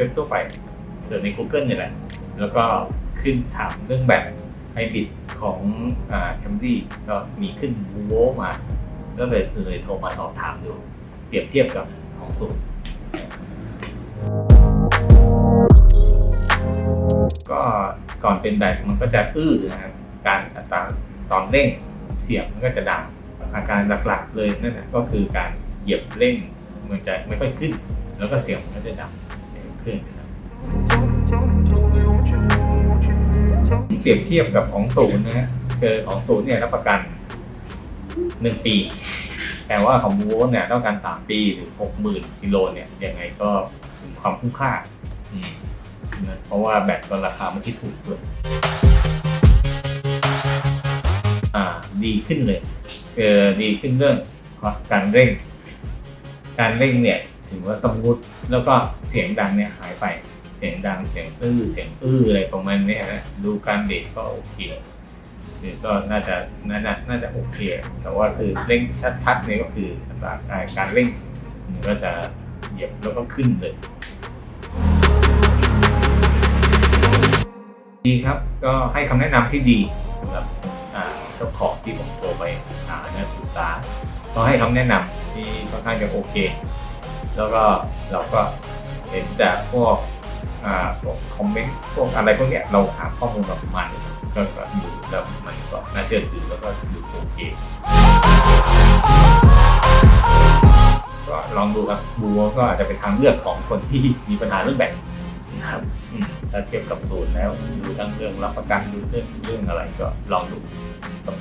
ว็บทั่วไปเสิร์ชใน Google เนี่ยแหละ แล้วก็ขึ้นถามเรื่องแบบไฮบริดของแคมรี่ก็มีขึ้นบูโวมา ก็เลยเลยโทรมาสอบถามดู เปรียบเทียบกับของศูนย์ก็ก่อนเป็นแบบมันก็จะอื้อนะครับการอัตราตอนเร่งเสียงมันก็จะดังอาการหลักๆเลยนั่นแหละก็คือการเหยียบเร่งมันจะไม่ค่อยขึ้น แล้วก็เสียงมันก็จะดัง เครื่องนะครับเปรียบเทียบกับของศูนย์นะฮะคือของศูนย์เนี่ยรับประกันหนึ่งปี แต่ว่าของบูโวเนี่ยต้องการสามปีหรือหกหมื่นกิโลเนี่ยยังไงก็ถึงความคุ้มค่าอืมนะเพราะว่าแบตก็ราคาไม่ที่ถูกด้วยอ่าดีขึ้นเลยเออดีขึ้นเรื่องการเร่ง การเร่งเนี่ย ถือว่าสมูทแล้วก็เสียงดังเนี่ยหายไป เสียงดังเสียงอื้อเสียงอื้ออะไรประมาณเนี้ยนะดูการเบรกก็โอเคคือก็น่าจะน่าจะน่าจะโอเค แต่ว่าคือเร่งชัดๆเนี่ยก็คืออัตราการเร่งมันก็จะเหยียบแล้วก็ขึ้นเลย ดีครับก็ให้คำแนะนำที่ดีสำหรับเจ้าของที่ผมโทรไปหานักศึกษาก็ให้คำแนะนำที่ค่อนข้างจะโอเค แล้วก็เราก็เห็นแต่พวกอ่าพวกคอมเมนต์พวกอะไรพวกเนี้ยเราหาข้อมูลแบบมันก็ก็ดูแล้วมันก็น่าเชื่อถือแล้วก็ดูโอเคก็ลองดูครับบัวก็อาจจะเป็นทางเลือกของคนที่มีปัญหาเรื่องแบตนะครับอืมถ้าเทียบกับศูนย์แล้วดูทั้งเรื่องรับประกันดูเรื่องเรื่องอะไรก็ลองดูครับ